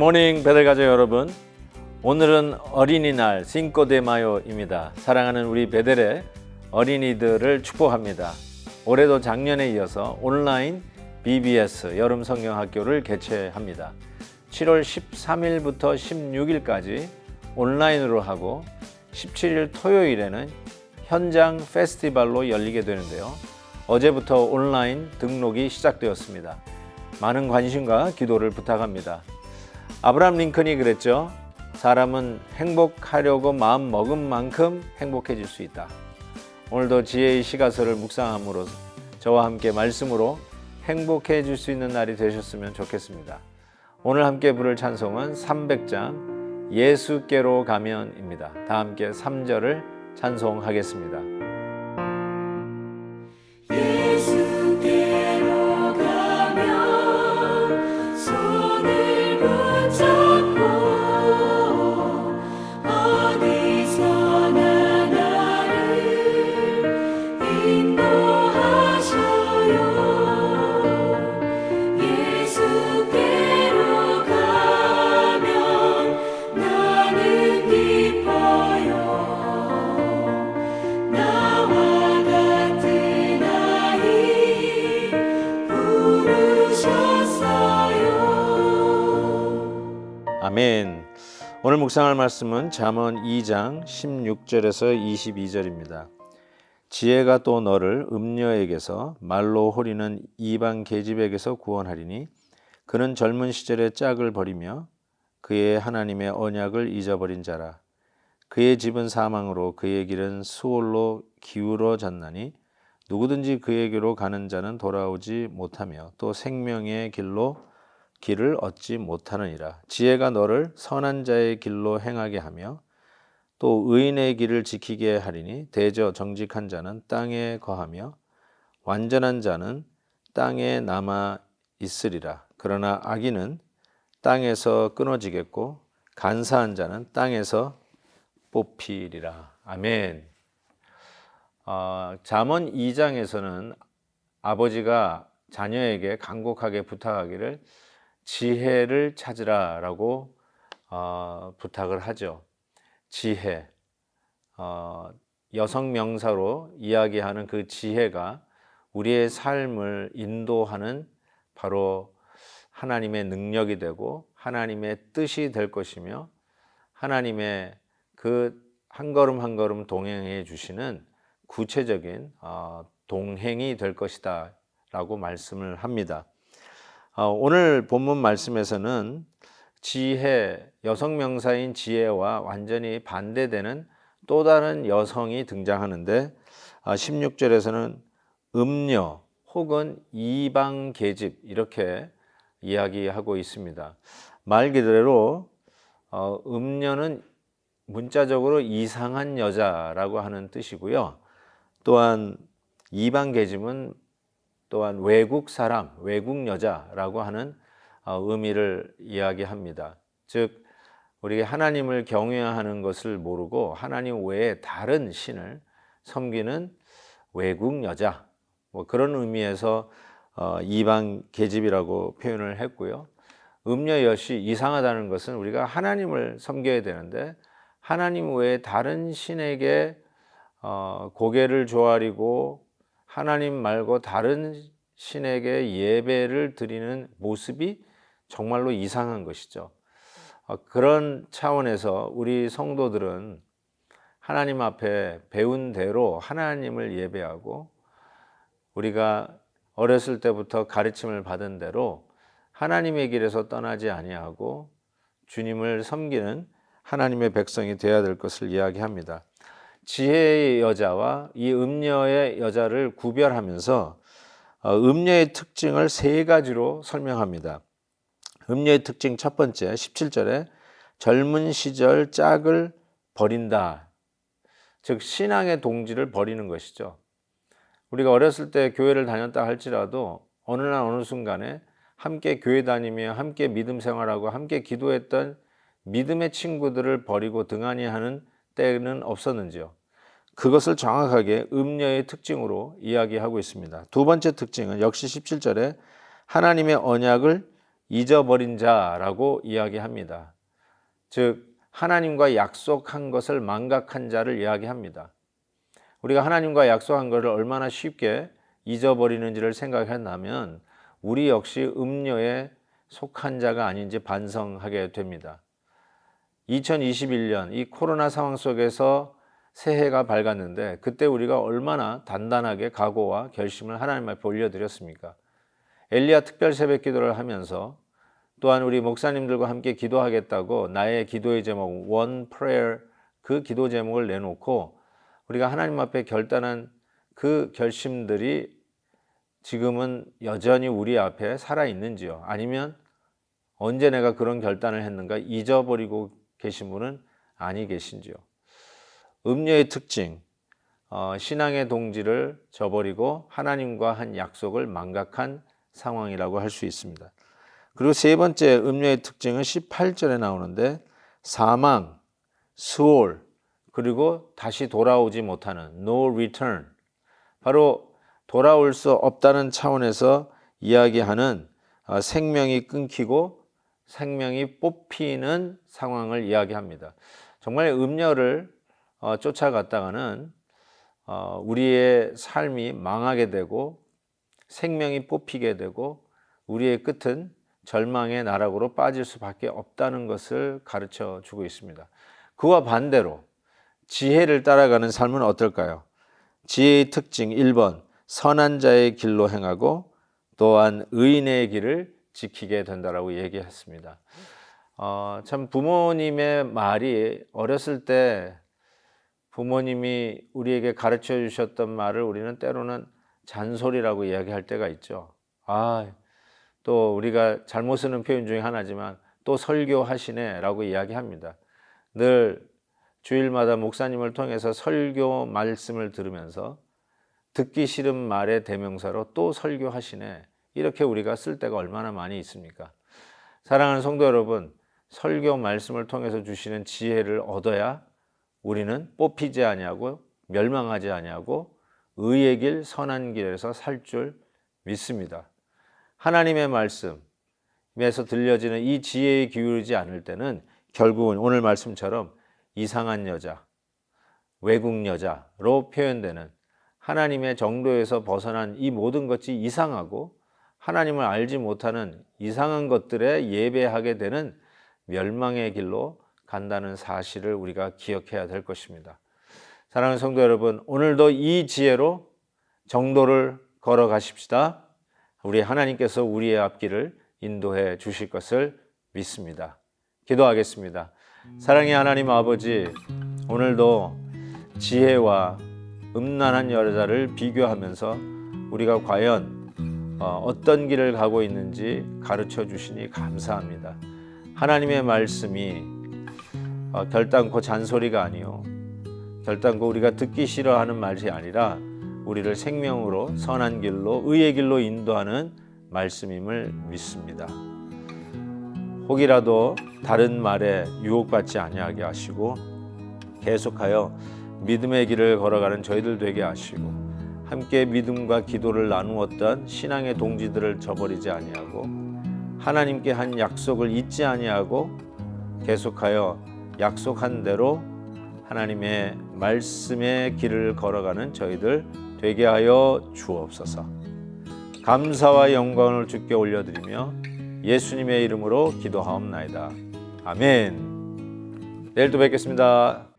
굿모닝 베델가족 여러분 오늘은 어린이날 싱코데마요입니다. 사랑하는 우리 베델의 어린이들을 축복합니다. 올해도 작년에 이어서 온라인 BBS 여름 성경학교를 개최합니다. 7월 13일부터 16일까지 온라인으로 하고 17일 토요일에는 현장 페스티벌로 열리게 되는데요. 어제부터 온라인 등록이 시작되었습니다. 많은 관심과 기도를 부탁합니다 아브라함 링컨이 그랬죠. 사람은 행복하려고 마음 먹은 만큼 행복해질 수 있다. 오늘도 지혜의 시가서를 묵상함으로 저와 함께 말씀으로 행복해질 수 있는 날이 되셨으면 좋겠습니다. 오늘 함께 부를 찬송은 300장 예수께로 가면입니다. 다 함께 3절을 찬송하겠습니다. 아멘. 오늘 묵상할 말씀은 잠언 2장 16절에서 22절입니다. 지혜가 또 너를 음녀에게서 말로 호리는 이방 계집에게서 구원하리니 그는 젊은 시절에 짝을 버리며 그의 하나님의 언약을 잊어버린 자라 그의 집은 사망으로 그의 길은 수월로 기울어졌나니 누구든지 그에게로 가는 자는 돌아오지 못하며 또 생명의 길로 길을 얻지 못하느니라. 지혜가 너를 선한 자의 길로 행하게 하며 또 의인의 길을 지키게 하리니 대저 정직한 자는 땅에 거하며 완전한 자는 땅에 남아 있으리라. 그러나 악인은 땅에서 끊어지겠고 간사한 자는 땅에서 뽑히리라. 아멘. 어, 잠언 2장에서는 아버지가 자녀에게 간곡하게 부탁하기를 지혜를 찾으라라고 어, 부탁을 하죠. 지혜, 어, 여성 명사로 이야기하는 그 지혜가 우리의 삶을 인도하는 바로 하나님의 능력이 되고 하나님의 뜻이 될 것이며 하나님의 그 한 걸음 한 걸음 동행해 주시는 구체적인 어, 동행이 될 것이다 라고 말씀을 합니다. 어, 오늘 본문 말씀에서는 지혜, 여성 명사인 지혜와 완전히 반대되는 또 다른 여성이 등장하는데 16절에서는 음녀 혹은 이방 계집 이렇게 이야기하고 있습니다. 말 그대로 어, 음녀는 문자적으로 이상한 여자라고 하는 뜻이고요. 또한 이방 계집은 또한 외국 사람, 외국 여자라고 하는 어, 의미를 이야기합니다. 즉 우리가 하나님을 경외하는 것을 모르고 하나님 외에 다른 신을 섬기는 외국 여자 뭐 그런 의미에서 어, 이방 계집이라고 표현을 했고요. 음녀 여시 이상하다는 것은 우리가 하나님을 섬겨야 되는데 하나님 외에 다른 신에게 어, 고개를 조아리고 하나님 말고 다른 신에게 예배를 드리는 모습이 정말로 이상한 것이죠. 어, 그런 차원에서 우리 성도들은 하나님 앞에 배운 대로 하나님을 예배하고 우리가 어렸을 때부터 가르침을 받은 대로 하나님의 길에서 떠나지 아니하고 주님을 섬기는 하나님의 백성이 되어야 될 것을 이야기합니다. 지혜의 여자와 이 음녀의 여자를 구별하면서 어, 음녀의 특징을 세 가지로 설명합니다. 음녀의 특징 첫 번째 17절에 젊은 시절 짝을 버린다. 즉 신앙의 동지를 버리는 것이죠. 우리가 어렸을 때 교회를 다녔다 할지라도 어느 날 어느 순간에 함께 교회 다니며 함께 믿음 생활하고 함께 기도했던 믿음의 친구들을 버리고 등한히 하는 때는 없었는지요. 그것을 정확하게 음녀의 특징으로 이야기하고 있습니다. 두 번째 특징은 역시 17절에 하나님의 언약을 잊어버린 자라고 이야기합니다. 즉 하나님과 약속한 것을 망각한 자를 이야기합니다. 우리가 하나님과 약속한 것을 얼마나 쉽게 잊어버리는지를 생각한다면 우리 역시 음료에 속한 자가 아닌지 반성하게 됩니다. 2021년 이 코로나 상황 속에서 새해가 밝았는데 그때 우리가 얼마나 단단하게 각오와 결심을 하나님 앞에 올려드렸습니까? 엘리야 특별 새벽 기도를 하면서 또한 우리 목사님들과 함께 기도하겠다고 나의 기도의 제목 One Prayer 그 기도 제목을 내놓고 우리가 하나님 앞에 결단한 그 결심들이 지금은 여전히 우리 앞에 살아 있는지요? 아니면 언제 내가 그런 결단을 했는가 잊어버리고 계신 분은 아니 계신지요? 음료의 특징, 어, 신앙의 동지를 저버리고 하나님과 한 약속을 망각한 상황이라고 할 수 있습니다. 그리고 세 번째 음료의 특징은 18절에 나오는데 사망, 수월, 그리고 다시 돌아오지 못하는 no return. 바로 돌아올 수 없다는 차원에서 이야기하는 어, 생명이 끊기고 생명이 뽑히는 상황을 이야기합니다. 정말 음료를 어, 쫓아갔다가는 어, 우리의 삶이 망하게 되고 생명이 뽑히게 되고 우리의 끝은 절망의 나락으로 빠질 수밖에 없다는 것을 가르쳐 주고 있습니다. 그와 반대로 지혜를 따라가는 삶은 어떨까요? 지혜의 특징 1번 선한 자의 길로 행하고 또한 의인의 길을 지키게 된다라고 얘기했습니다. 어, 참 부모님의 말이 어렸을 때 부모님이 우리에게 가르쳐 주셨던 말을 우리는 때로는 잔소리라고 이야기할 때가 있죠. 아, 또 우리가 잘못 쓰는 표현 중에 하나지만 또 설교하시네라고 이야기합니다. 늘 주일마다 목사님을 통해서 설교 말씀을 들으면서 듣기 싫은 말의 대명사로 또 설교하시네. 이렇게 우리가 쓸 때가 얼마나 많이 있습니까? 사랑하는 성도 여러분, 설교 말씀을 통해서 주시는 지혜를 얻어야 우리는 뽑히지 아니하고 멸망하지 아니하고 의의 길 선한 길에서 살 줄 믿습니다. 하나님의 말씀에서 들려지는 이 지혜에 기울이지 않을 때는 결국은 오늘 말씀처럼 이상한 여자, 외국 여자로 표현되는 하나님의 정도에서 벗어난 이 모든 것이 이상하고 하나님을 알지 못하는 이상한 것들에 예배하게 되는 멸망의 길로 간다는 사실을 우리가 기억해야 될 것입니다. 사랑하는 성도 여러분, 오늘도 이 지혜로 정도를 걸어 가십시다. 우리 하나님께서 우리의 앞길을 인도해 주실 것을 믿습니다. 기도하겠습니다. 사랑의 하나님 아버지, 오늘도 지혜와 음란한 여자를 비교하면서 우리가 과연 어, 어떤 길을 가고 있는지 가르쳐 주시니 감사합니다. 하나님의 말씀이 어, 결단코 잔소리가 아니요 결단코 우리가 듣기 싫어하는 말이 아니라 우리를 생명으로 선한 길로 의의 길로 인도하는 말씀임을 믿습니다. 혹이라도 다른 말에 유혹받지 아니하게 하시고 계속하여 믿음의 길을 걸어가는 저희들 되게 하시고 함께 믿음과 기도를 나누었던 신앙의 동지들을 저버리지 아니하고 하나님께 한 약속을 잊지 아니하고 계속하여 약속한 대로 하나님의 말씀의 길을 걸어가는 저희들 되게 하여 주옵소서. 감사와 영광을 주께 올려드리며 예수님의 이름으로 기도하옵나이다. 아멘. 내일 또 뵙겠습니다.